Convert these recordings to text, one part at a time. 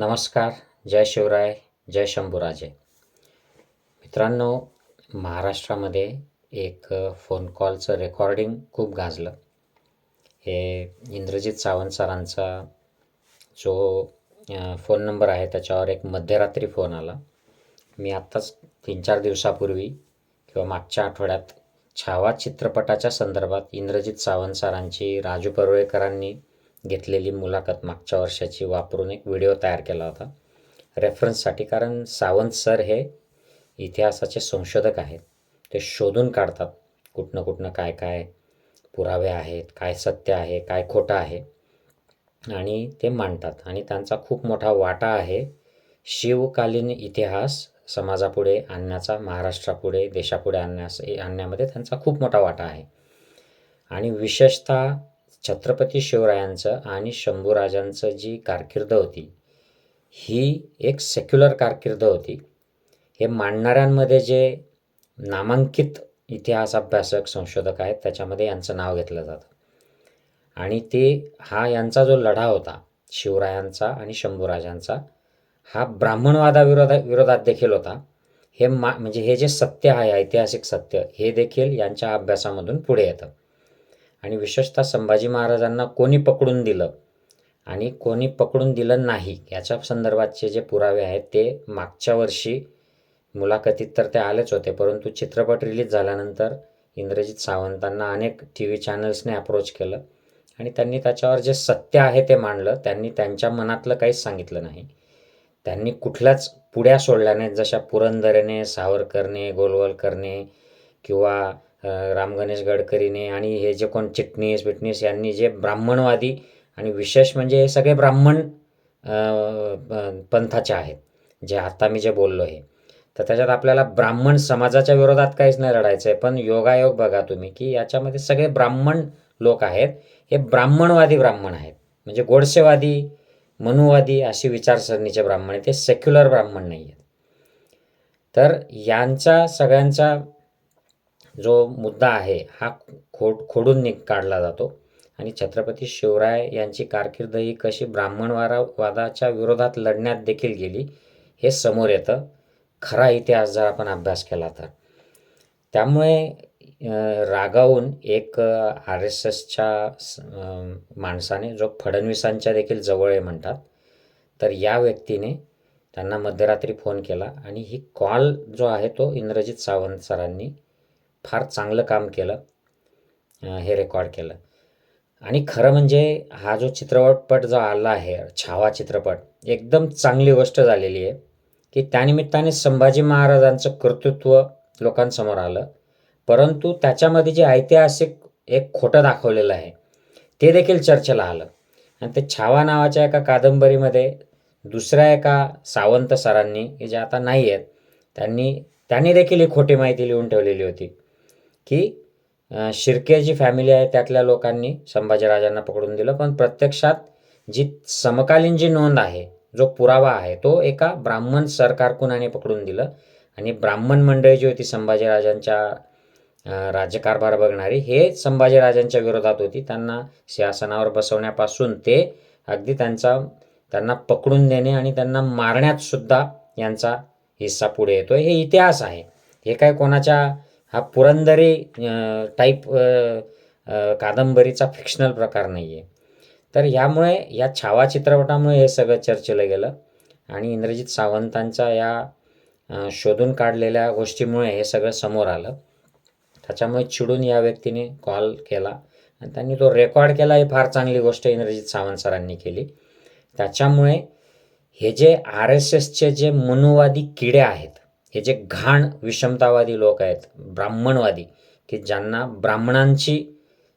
नमस्कार जय शिवराय जय शंभूराजे. मित्रांनो महाराष्ट्रामध्ये एक फोन कॉलचं रेकॉर्डिंग खूप गाजलं. हे इंद्रजित सावंत सरांचा जो फोन नंबर आहे त्याच्यावर एक मध्यरात्री फोन आला. मी आत्ताच तीन चार दिवसापूर्वी किंवा मागच्या आठवड्यात छावा चित्रपटाच्या संदर्भात इंद्रजित सावंत सरांची राजू परुळेकरांनी घेतलेली मुलाखत मागच्या वर्षाची वापरून एक व्हिडिओ तयार केला होता. रेफरन्ससाठी कारण सावंत सर हे इतिहासाचे संशोधक आहेत. ते शोधून काढतात कुठनं कुठनं काय काय पुरावे आहेत काय सत्य आहे काय खोटं आहे. आणि ते मांडतात. आणि त्यांचा खूप मोठा वाटा आहे शिवकालीन इतिहास समाजापुढे आणण्याचा महाराष्ट्रापुढे देशापुढे आणण्यास आणण्यामध्ये त्यांचा खूप मोठा वाटा आहे. आणि विशेषतः छत्रपती शिवरायांचं आणि शंभूराजांचं जी कारकीर्द होती ही एक सेक्युलर कारकीर्द होती. हे मांडणाऱ्यांमध्ये जे नामांकित इतिहास अभ्यासक संशोधक आहेत त्याच्यामध्ये यांचं नाव घेतलं जातं. आणि ते हा यांचा जो लढा होता शिवरायांचा आणि शंभूराजांचा हा ब्राह्मणवादाविरोधा विरोधात देखील होता. हे मा म्हणजे हे जे सत्य आहे ऐतिहासिक सत्य हे देखील यांच्या अभ्यासामधून पुढे येतं. आणि विशेषतः संभाजी महाराजांना कोणी पकडून दिलं आणि कोणी पकडून दिलं नाही याच्या संदर्भातचे जे पुरावे आहेत ते मागच्या वर्षी मुलाखतीत तर ते आलेच होते परंतु चित्रपट रिलीज झाल्यानंतर इंद्रजित सावंतांना अनेक टी व्ही चॅनल्सने अप्रोच केलं आणि त्यांनी त्याच्यावर जे सत्य आहे ते मांडलं. त्यांनी त्यांच्या मनातलं काहीच सांगितलं नाही. त्यांनी कुठल्याच पुड्या सोडल्या नाहीत जशा पुरंदरेने सावरकरने गोलवलकरने किंवा राम गणेश गडकरीने आणि हे जे कोण चिटणीस बिटणीस यांनी जे ब्राह्मणवादी आणि विशेष म्हणजे हे सगळे ब्राह्मण पंथाचे आहेत जे आता मी जे बोललो हे तर त्याच्यात आपल्याला ब्राह्मण समाजाच्या विरोधात काहीच नाही लढायचं आहे पण योगायोग बघा तुम्ही की याच्यामध्ये सगळे ब्राह्मण लोक आहेत हे ब्राह्मणवादी ब्राह्मण आहेत. म्हणजे गोडसेवादी मनुवादी अशी विचारसरणीचे ब्राह्मण आहेत ते सेक्युलर ब्राह्मण नाही आहेत तर यांचा सगळ्यांचा जो मुद्दा आहे हा खोड खोडून नि काढला जातो. आणि छत्रपती शिवराय यांची कारकीर्द ही कशी ब्राह्मणवारा वादाच्या विरोधात लढण्यात देखील गेली हे समोर येतं. खरा इतिहास जर आपण अभ्यास केला तर. त्यामुळे रागावून एक आर एस एसच्या माणसाने जो फडणवीसांच्या देखील जवळ आहे म्हणतात तर या व्यक्तीने त्यांना मध्यरात्री फोन केला. आणि ही कॉल जो आहे तो इंद्रजित सावंत सरांनी फार चांगलं काम केलं हे रेकॉर्ड केलं. आणि खरं म्हणजे हा जो चित्रपट जो आला आहे छावा चित्रपट एकदम चांगली गोष्ट झालेली आहे की त्यानिमित्ताने संभाजी महाराजांचं कर्तृत्व लोकांसमोर आलं. परंतु त्याच्यामध्ये जे ऐतिहासिक एक खोटं दाखवलेलं आहे ते देखील चर्चेला आलं. आणि ते छावा नावाच्या एका कादंबरीमध्ये दुसऱ्या एका सावंत सरांनी जे आता नाही आहेत त्यांनी त्यांनी देखील ही खोटी माहिती लिहून ठेवलेली होती. की शिर्के जी फॅमिली आहे त्यातल्या लोकांनी संभाजीराजांना पकडून दिलं. पण प्रत्यक्षात जी समकालीन जी नोंद आहे जो पुरावा आहे तो एका ब्राह्मण सरकारकुनाने पकडून दिलं? आणि ब्राह्मण मंडळी जी होती संभाजीराजांच्या राजांच्या राज्यकारभार बघणारी हे संभाजीराजांच्या विरोधात होती. त्यांना सिंहासनावर बसवण्यापासून ते अगदी त्यांचा त्यांना पकडून देणे आणि त्यांना मारण्यात सुद्धा यांचा हिस्सा पुढे येतो हे इतिहास आहे. हे काय कोणाच्या हा पुरंदरी टाईप कादंबरीचा फिक्शनल प्रकार नाही आहे तर ह्यामुळे या छावा चित्रपटामुळे हे सगळं चर्चेला गेलं आणि इंद्रजित सावंतांच्या या शोधून काढलेल्या गोष्टीमुळे हे सगळं समोर आलं. त्याच्यामुळे चिडून या व्यक्तीने कॉल केला आणि त्यांनी तो रेकॉर्ड केला. ही फार चांगली गोष्ट इंद्रजित सावंत सरांनी केली. त्याच्यामुळे हे जे आर एस एसचे जे मनुवादी किडे आहेत हे जे घाण विषमतावादी लोक आहेत ब्राह्मणवादी की ज्यांना ब्राह्मणांची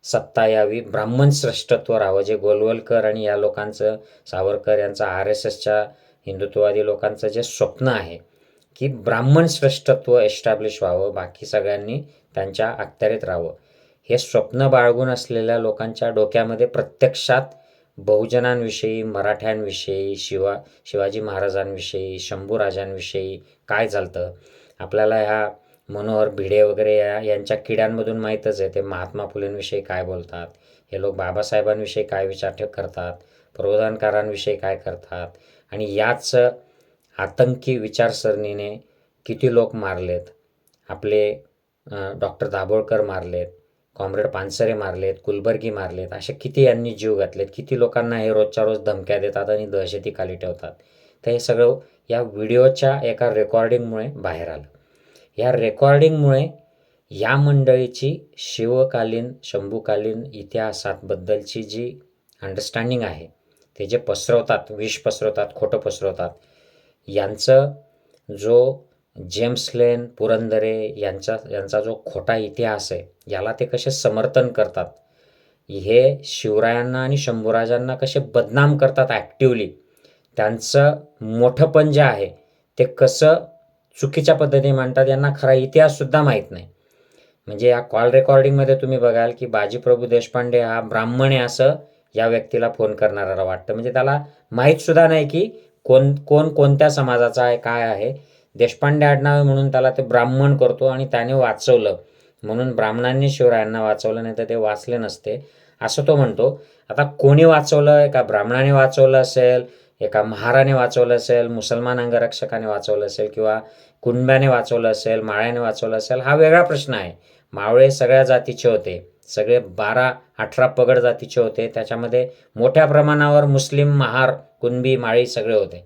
सत्ता यावी ब्राह्मण श्रेष्ठत्व राहावं जे गोलवलकर आणि या लोकांचं सावरकर यांचं आर एस एसच्या हिंदुत्ववादी लोकांचं जे स्वप्न आहे की ब्राह्मण श्रेष्ठत्व एस्टॅब्लिश व्हावं बाकी सगळ्यांनी त्यांच्या अखत्यारीत राहावं. हे स्वप्न बाळगून असलेल्या लोकांच्या डोक्यामध्ये प्रत्यक्षात बहुजनांविषयी मराठ्यांविषयी शिवा शिवाजी महाराजांविषयी शंभूराजांविषयी काय चालतं? आपल्याला ह्या मनोहर भिडे वगैरे या यांच्या किड्यांमधून माहीतच आहे. ते महात्मा फुलेंविषयी काय बोलतात? हे लोक बाबासाहेबांविषयी काय विचार ठेव करतात? प्रबोधनकारांविषयी काय करतात? आणि याच आतंकी विचारसरणीने किती लोक मारलेत? आपले डॉक्टर दाभोळकर मारलेत. कॉम्रेड पानसरे मारलेत कुलबर्गी मारलेत असे किती यांनी जीव घातलेत किती लोकांना हे रोजच्या रोज धमक्या देतात आणि दहशतीखाली ठेवतात. तर हे सगळं या व्हिडिओच्या एका रेकॉर्डिंगमुळे बाहेर आलं. या रेकॉर्डिंगमुळे या मंडळीची शिवकालीन शंभूकालीन इतिहासाबद्दलची जी अंडरस्टँडिंग आहे ते जे पसरवतात विष पसरवतात खोटं पसरवतात यांचं जो जेम्स लेन पुरंदरे यांचा यांचा जो खोटा इतिहास आहे याला ते कसे समर्थन करतात? हे शिवरायांना आणि शंभूराजांना कसे बदनाम करतात ॲक्टिवली त्यांचं मोठंपण जे आहे ते कसं चुकीच्या पद्धतीने मांडतात यांना खरा इतिहाससुद्धा माहीत नाही. म्हणजे या कॉल रेकॉर्डिंगमध्ये तुम्ही बघाल की बाजीप्रभू देशपांडे हा ब्राह्मण आहे असं या व्यक्तीला फोन करणाऱ्याला वाटतं. म्हणजे त्याला माहीतसुद्धा नाही की कोण कोण कोणत्या समाजाचा आहे काय आहे. देशपांडे आडनाव आहे म्हणून त्याला ते ब्राह्मण करतो आणि त्याने वाचवलं. म्हणून ब्राह्मणांनी शिवरायांना वाचवलं नाही तर ते वाचले नसते. असं तो म्हणतो. आता कोणी वाचवलं? एका ब्राह्मणाने वाचवलं असेल एका महाराने वाचवलं असेल मुसलमान अंगरक्षकाने वाचवलं असेल किंवा कुणब्याने वाचवलं असेल माळ्याने वाचवलं असेल हा वेगळा प्रश्न आहे. मावळे सगळ्या जातीचे होते. सगळे बारा अठरा पगड जातीचे होते. त्याच्यामध्ये मोठ्या प्रमाणावर मुस्लिम महार कुणबी माळी सगळे होते.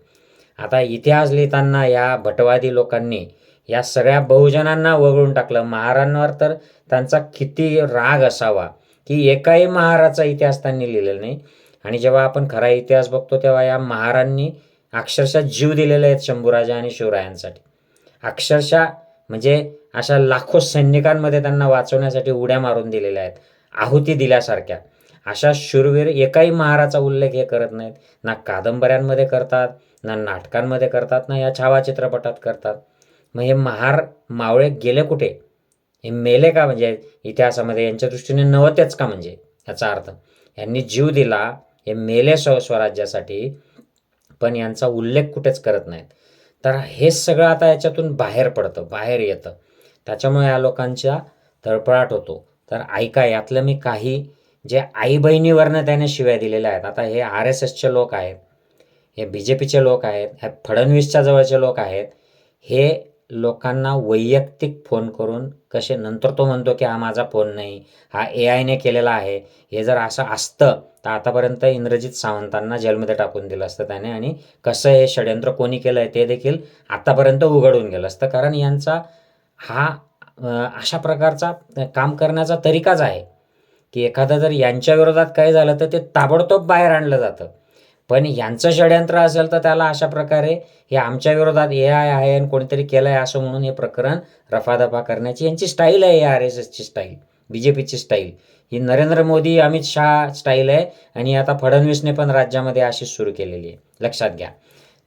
आता इतिहास लिहिताना या भटवादी लोकांनी या सगळ्या बहुजनांना वगळून टाकलं. महारांवर तर त्यांचा किती राग असावा की एकाही महाराचा इतिहास त्यांनी लिहिलेला नाही. आणि जेव्हा आपण खरा इतिहास बघतो तेव्हा या महारांनी अक्षरशः जीव दिलेले आहेत शंभूराजा आणि शिवरायांसाठी. अक्षरशः म्हणजे अशा लाखो सैनिकांमध्ये त्यांना वाचवण्यासाठी उड्या मारून दिलेल्या आहेत आहुती दिल्यासारख्या. अशा शूरवीर एकाही महाराचा उल्लेख हे करत नाहीत. ना कादंबऱ्यांमध्ये करतात ना नाटकांमध्ये करतात ना या छावा चित्रपटात करतात. मग हे महार मावळे गेले कुठे? हे मेले का म्हणजे? इतिहासामध्ये यांच्या दृष्टीने नव्हतेच का म्हणजे? याचा अर्थ यांनी जीव दिला हे मेले स्व स्वराज्यासाठी पण यांचा उल्लेख कुठेच करत नाहीत. तर हे सगळं आता याच्यातून बाहेर पडतं बाहेर येतं. त्याच्यामुळे या लोकांच्या तळपळाट होतो. तर ऐका यातलं मी काही जे आई बहिणीवरनं त्याने शिव्या दिलेल्या आहेत. आता हे आर एस एसचे लोक आहेत. हे बी जे पीचे लोक आहेत हे फडणवीसच्या जवळचे लोक आहेत हे लोकांना वैयक्तिक फोन करून कसे नंतर तो म्हणतो की हा माझा फोन नाही हा ए आयने केलेला आहे हे जर असं असतं तर आतापर्यंत इंद्रजित सावंतांना जेलमध्ये टाकून दिलं असतं त्याने आणि कसं हे षडयंत्र कोणी केलं आहे ते देखील आतापर्यंत उघडून गेलं असतं. कारण यांचा हा अशा प्रकारचा काम करण्याचा तरीकाच आहे की एखादं जर यांच्या विरोधात काय झालं तर ते ताबडतोब बाहेर आणलं जातं. पण यांचं षडयंत्र असेल तर त्याला अशा प्रकारे हे आमच्या विरोधात ए आय आहे आणि कोणीतरी केलं आहे असं म्हणून हे प्रकरण रफादफा करण्याची यांची स्टाईल आहे आर एस एसची स्टाईल बी जे पीची स्टाईल ही नरेंद्र मोदी अमित शहा स्टाईल आहे आणि आता फडणवीसने पण राज्यामध्ये अशीच सुरू केलेली आहे. लक्षात घ्या.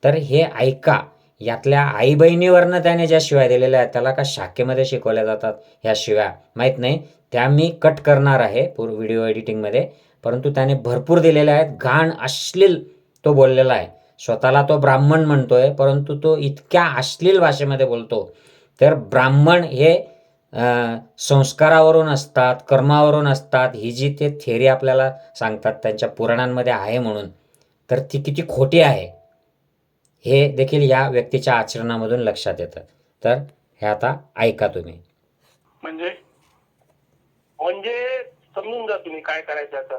तर हे ऐका. यातल्या आई बहिणीवरनं त्याने ज्या शिवाय दिलेल्या आहेत त्याला का शाखेमध्ये शिकवल्या जातात ह्या शिव्या माहीत नाही. त्या मी कट करणार आहे पूर्व व्हिडिओ एडिटिंगमध्ये परंतु त्याने भरपूर दिलेले आहेत. घाण अश्लील तो बोललेला आहे. स्वतःला तो ब्राह्मण म्हणतोय परंतु तो इतक्या अश्लील भाषेमध्ये बोलतो. तर ब्राह्मण हे संस्कारावरून असतात कर्मावरून असतात. ही जी ते थेरी आपल्याला सांगतात त्यांच्या पुराणांमध्ये आहे म्हणून. तर ती किती खोटी आहे. हे देखील या व्यक्तीच्या आचरणामधून लक्षात येतं. तर हे आता ऐका तुम्ही. म्हणजे म्हणजे समजून जा तुम्ही काय करायचं आता.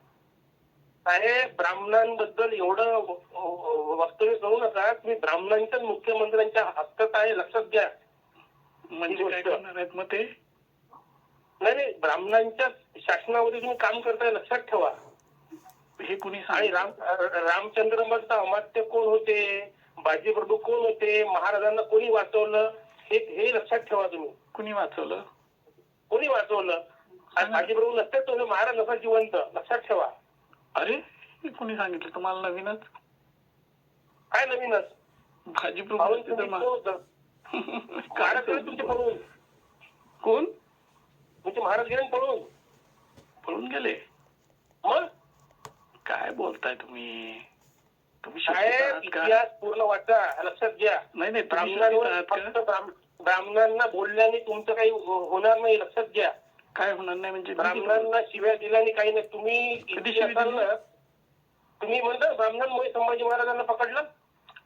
साहेब ब्राह्मणांबद्दल एवढं वक्तव्य करू नका. तुम्ही ब्राह्मणांच्या मुख्यमंत्र्यांच्या हक्कात आहे लक्षात घ्या. म्हणजे काय गोष्ट. करणार आहेत मग ते? नाही नाही ब्राह्मणांच्या शासनामध्ये तुम्ही काम करताय लक्षात ठेवा. हे कुणी आणि राम रामचंद्र मधलं अमात्य कोण होते? बाजीप्रभू कोण होते? महाराजांना कोणी वाचवलं? हे हे लक्षात ठेवा तुम्ही. कुणी वाचवलं? कोणी वाचवलं. बाजीप्रभू नसते तो महाराज नसा जिवंत. लक्षात ठेवा. अरे हे कुणी सांगितलं? तुम्हाला नवीनच? काय नवीनच? भाजी पाहून तुम्ही महाराज गेले तुमचे? पळून. कोण? तुमचे महाराज गेले ना पळून. पळून गेले? मग? काय बोलताय तुम्ही? तुम्ही शिक्षित साहेब आहात का? इतिहास पूर्ण वाचा. लक्षात घ्या. नाही नाही तुम्ही शिक्षित ब्राह्मणांवर आहात फक्त का ब्राह्म- ब्राह्मणांना बोलल्याने तुमचं काही हो- होणार नाही. लक्षात घ्या. काय होणार नाही म्हणजे ब्राह्मणांना शिव्या दिल्याने काही नाही. तुम्ही कधी शिवी असाल दिली? ना तुम्ही म्हणता ब्राह्मणांमुळे संभाजी महाराजांना पकडलं?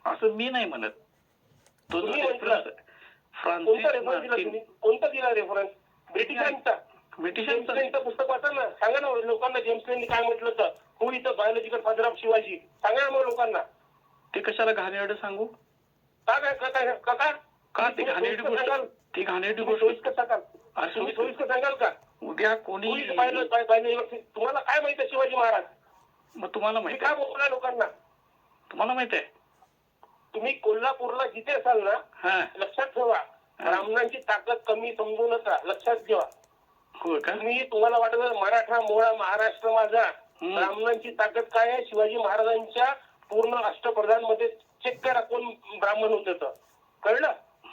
असं मी नाही म्हणत. तो तुम्ही रेफरन्स म्हटलं. फ्रान्सिस कोणता रेफरन्स दिला मार्टिन तुम्ही? कोणता दिला रेफरन्स ब्रिटिशांचा. ब्रिटिशांचा. पुस्तक वाचा ना. सांगा ना लोकांना जेम्स काय म्हटलं तर हु इथं बायोलॉजिकल फादर ऑफ शिवाजी? सांगा ना मग लोकांना. ते कशाला घाणेरडं सांगू? का काय का काय का का? का ते घाणेरडी गोष्ट? सांगाल? ती घाणेरडी गोष्ट? सोयीस्कर सांगाल. असं तुम्ही सोयीस्कर सांगाल का? उद्या कोणी तुम्हाला काय माहिती आहे शिवाजी महाराज? मग तुम्हाला तुम्ही माहीत काय बोलला लोकांना? तुम्हाला माहीत आहे. तुम्ही कोल्हापूरला जिथे असाल ना लक्षात ठेवा. ब्राह्मणांची ताकद कमी समजू नका. लक्षात ठेवा. तुम्ही तुम्हाला वाटत मराठा मोळा महाराष्ट्र माझा. ब्राह्मणांची ताकद काय आहे? शिवाजी महाराजांच्या पूर्ण अष्टप्रधानमध्ये चेक करा कोण ब्राह्मण होते कळलं.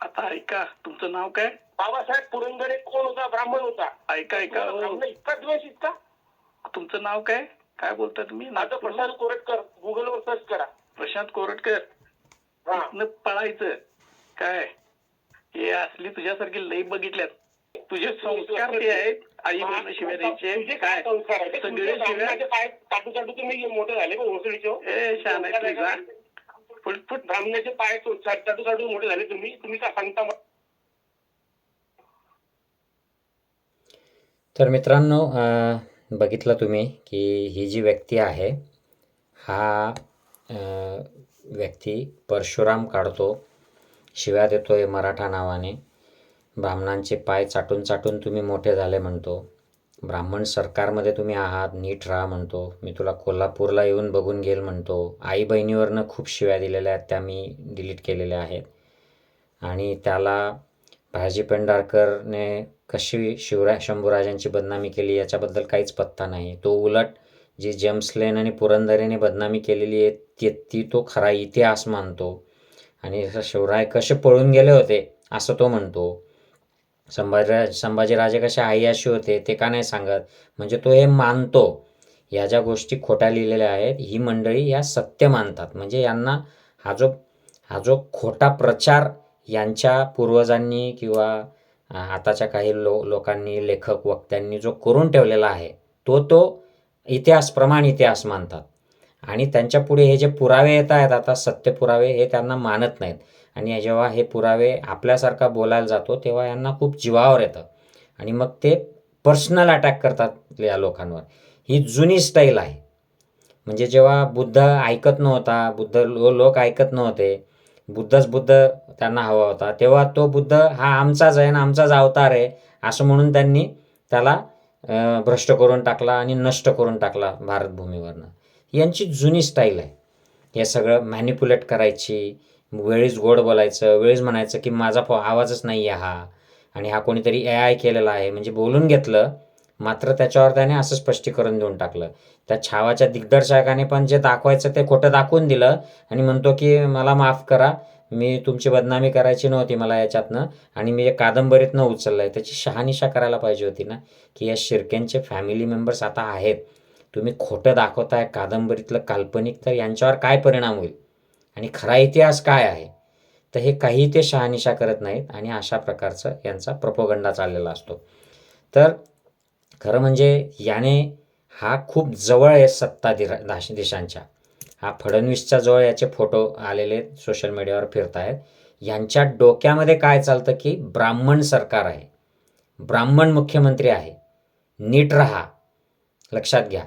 आता ऐका तुमचं नाव काय? बाबासाहेब पुरंदरे कोण होता? ब्राह्मण होता. ऐका ऐका. हो. ब्राह्मण इतका द्वेष इतका? तुमचं नाव काय? काय बोलता तुम्ही? माझं? प्रशांत कोरटकर. गुगलवर सर्च करा. प्रशांत कोरटकर? हा. न पळायचं. काय? हे असली तुझ्यासारखी लई बघितल्यात. तुझे संस्कार ते आहेत आई वडील शिव्या द्यायचे तुझे काय? संस्कार आहे? सगळे तुमच्या शिव्या ब्राह्मणाचे पाय चाटू चाटू तुम्ही मोठे झाले का? हो? ए शान आहे तुझा ब्राह्मणाचे पाय चाटू मोठे झाले. तुम्ही तुम्ही काय सांगता तर मित्रांनो बघितलं तुम्ही की ही जी व्यक्ती आहे हा व्यक्ती परशुराम काढतो. शिव्या देतोय मराठा नावाने. ब्राह्मणांचे पाय चाटून चाटून तुम्ही मोठे झाले म्हणतो. ब्राह्मण सरकारमध्ये तुम्ही आहात नीट राहा म्हणतो. मी तुला कोल्हापूरला येऊन बघून घेईल म्हणतो. आई बहिणीवरनं खूप शिव्या दिलेल्या आहेत त्या मी डिलीट केलेल्या आहेत. आणि त्याला भाजी पेंढारकरने कशी शिवराय शंभूराजांची बदनामी केली याच्याबद्दल काहीच पत्ता नाही. तो उलट जी जेम्स लेन आणि पुरंदरेने बदनामी केलेली आहे ती ती तो खरा इतिहास मानतो. आणि शिवराय कसे पळून गेले होते असं तो म्हणतो. संभाजीराज संभाजीराजे कसे आयाशी होते ते का नाही सांगत. म्हणजे तो हे मानतो. या ज्या गोष्टी खोट्या लिहिलेल्या आहेत ही मंडळी या सत्य मानतात. म्हणजे यांना हा जो हा जो खोटा प्रचार यांच्या पूर्वजांनी किंवा आताच्या काही लो लोकांनी लेखक वक्त्यांनी जो करून ठेवलेला आहे तो तो इतिहास प्रमाण इतिहास मानतात. आणि त्यांच्या पुढे हे जे पुरावे येत आहेत आता सत्य पुरावे हे त्यांना मानत नाहीत. आणि जेव्हा हे पुरावे आपल्यासारखा बोलायला जातो तेव्हा यांना खूप जीवावर येतं. आणि मग ते पर्सनल अटॅक करतात या लोकांवर. ही जुनी स्टाईल आहे. म्हणजे जेव्हा बुद्ध ऐकत नव्हता बुद्ध लो लोक ऐकत नव्हते बुद्धच बुद्ध त्यांना हवा होता तेव्हा तो बुद्ध हा आमचाच आहे ना आमचाच अवतार आहे असं म्हणून त्यांनी त्याला भ्रष्ट करून टाकला आणि नष्ट करून टाकला भारतभूमीवरनं. यांची जुनी स्टाईल आहे. हे सगळं मॅनिपुलेट करायची वेळीच गोड बोलायचं वेळीच म्हणायचं की माझा फो आवाजच नाही आहे हा. आणि हा कोणीतरी ए आय केलेला आहे म्हणजे बोलून घेतलं मात्र त्याच्यावर त्याने असं स्पष्टीकरण देऊन टाकलं. त्या छावाच्या दिग्दर्शकाने पण जे दाखवायचं ते खोटं दाखवून दिलं आणि म्हणतो की मला माफ करा मी तुमची बदनामी करायची नव्हती मला याच्यातनं आणि मी या कादंबरीतनं उचललं आहे त्याची शहानिशा करायला पाहिजे होती ना की या शिर्केंचे फॅमिली मेंबर्स आता आहेत. तुम्ही खोटं दाखवताय कादंबरीतलं काल्पनिक तर यांच्यावर काय परिणाम होईल? आणि खरा इतिहास काय आहे? तर हे काही ते शहानिशा करत नाहीत आणि अशा प्रकारचं यांचा प्रपोगंडा चाललेला असतो. तर खरं म्हणजे याने हा खूप जवळ आहे सत्ता दिरा दाश देशांच्या. हा फडणवीसच्या जवळ याचे फोटो आलेले सोशल मीडियावर फिरत आहेत यांच्या डोक्यामध्ये काय चालतं की ब्राह्मण सरकार आहे. ब्राह्मण मुख्यमंत्री आहे. नीट रहा. लक्षात घ्या.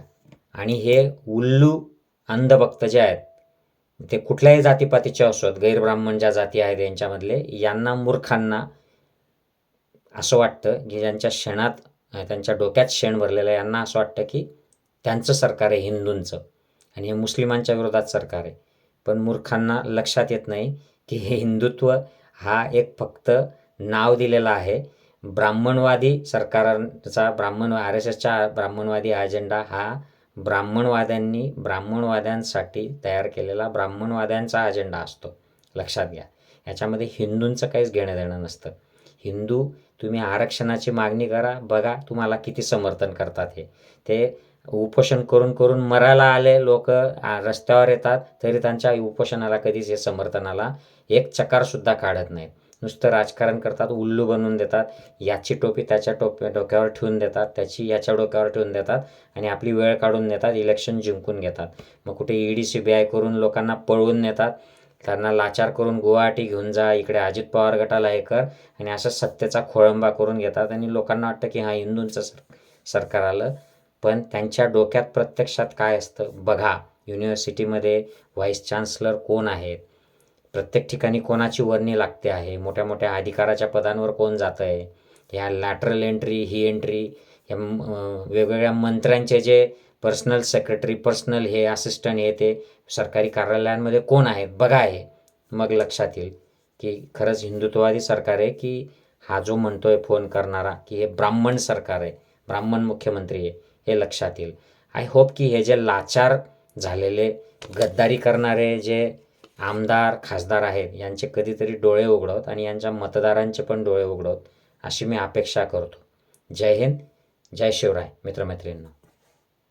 आणि हे उल्लू अंधभक्त जे आहेत ते कुठल्याही जातीपातीचे असोत गैरब्राह्मण ज्या जाती आहेत यांच्यामधले यांना मूर्खांना असं वाटतं की ज्यांच्या शेणात त्यांच्या डोक्यात शेण भरलेलं आहे यांना असं वाटतं की त्यांचं सरकार आहे हिंदूंचं आणि हे मुस्लिमांच्या विरोधात सरकार आहे. पण मूर्खांना लक्षात येत नाही की हे हिंदुत्व हा एक फक्त नाव दिलेलं आहे. ब्राह्मणवादी सरकारांचा ब्राह्मण आर एस एसच्या ब्राह्मणवादी अजेंडा हा ब्राह्मणवाद्यांनी ब्राह्मणवाद्यांसाठी तयार केलेला ब्राह्मणवाद्यांचा अजेंडा असतो. लक्षात घ्या. याच्यामध्ये हिंदूंचं काहीच घेणं देणं नसतं. हिंदू तुम्ही आरक्षणाची मागणी करा बघा तुम्हाला किती समर्थन करतात हे. ते उपोषण करून करून मरायला आले लोक रस्त्यावर येतात तरी त्यांच्या उपोषणाला कधीच हे समर्थनाला एक चकारसुद्धा काढत नाहीत. नुसतं राजकारण करतात उल्लू बनवून देतात याची टोपी त्याच्या टोपी डोक्यावर ठेवून देतात त्याची याच्या डोक्यावर ठेवून देतात आणि आपली वेळ काढून देतात इलेक्शन जिंकून घेतात. मग कुठे ईडी सी बी आय करून लोकांना पळवून नेतात त्यांना लाचार करून गुवाहाटी घेऊन जा इकडे अजित पवार गटाला हे कर आणि असं सत्तेचा खोळंबा करून घेतात आणि लोकांना वाटतं की हा हिंदूंचं सर सरकार आलं. पण त्यांच्या डोक्यात प्रत्यक्षात काय असतं? बघा युनिव्हर्सिटीमध्ये व्हाईस चान्सलर कोण आहेत? प्रत्येक ठिकाणी कोणाची वर्णी लागते आहे? मोठ्या मोठ्या अधिकाराच्या पदांवर कोण जातं आहे ह्या लॅटरल एंट्री ही एंट्री या वेगवेगळ्या मंत्र्यांचे जे पर्सनल सेक्रेटरी पर्सनल हे असिस्टंट हे ते सरकारी कार्यालयांमध्ये कोण आहेत बघा हे. मग लक्षात येईल की खरंच हिंदुत्ववादी सरकार आहे की हा जो म्हणतो आहे फोन करणारा की हे ब्राह्मण सरकार आहे ब्राह्मण मुख्यमंत्री आहे हे लक्षात येईल. आय होप की हे जे लाचार झालेले गद्दारी करणारे जे आमदार खासदार आहेत यांचे कधीतरी डोळे उघडवत आणि यांच्या मतदारांचे पण डोळे उघडवत अशी मी अपेक्षा करतो. जय हिंद जय शिवराय मित्रमैत्रिणींना.